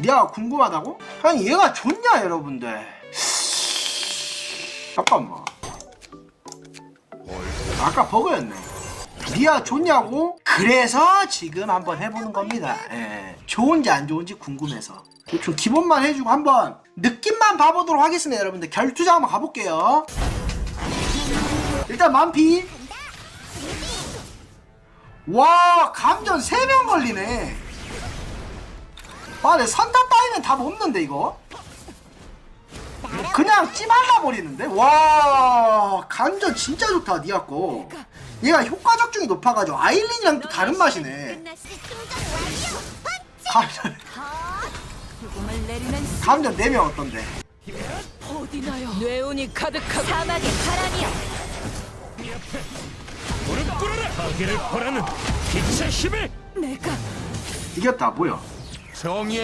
니가 궁금하다고? 아니 얘가 좋냐 여러분들? 잠깐만. 아까 버그였네. 니가 좋냐고? 그래서 지금 한번 해보는 겁니다. 예. 좋은지 안 좋은지 궁금해서. 대충 기본만 해주고 한번 느낌만 봐보도록 하겠습니다 여러분들. 결투장 한번 가볼게요. 일단 만피. 와 감전 3명 걸리네 아, 내 선탑 따위는 답 없는데 이거. 그냥 찜할라 버리는데. 와, 감전 진짜 좋다 니아 거. 얘가 효과 적중이 높아가지고 아일린이랑 또 다른 맛이네. 감전, 감전 4명 어떤데? 어디나요? 뇌운이 가득하고 사막의 바람이여. 무릎 꿇어라 파괴를 벌하는 빛의 힘을 내가 이겼다 뭐야? 정의의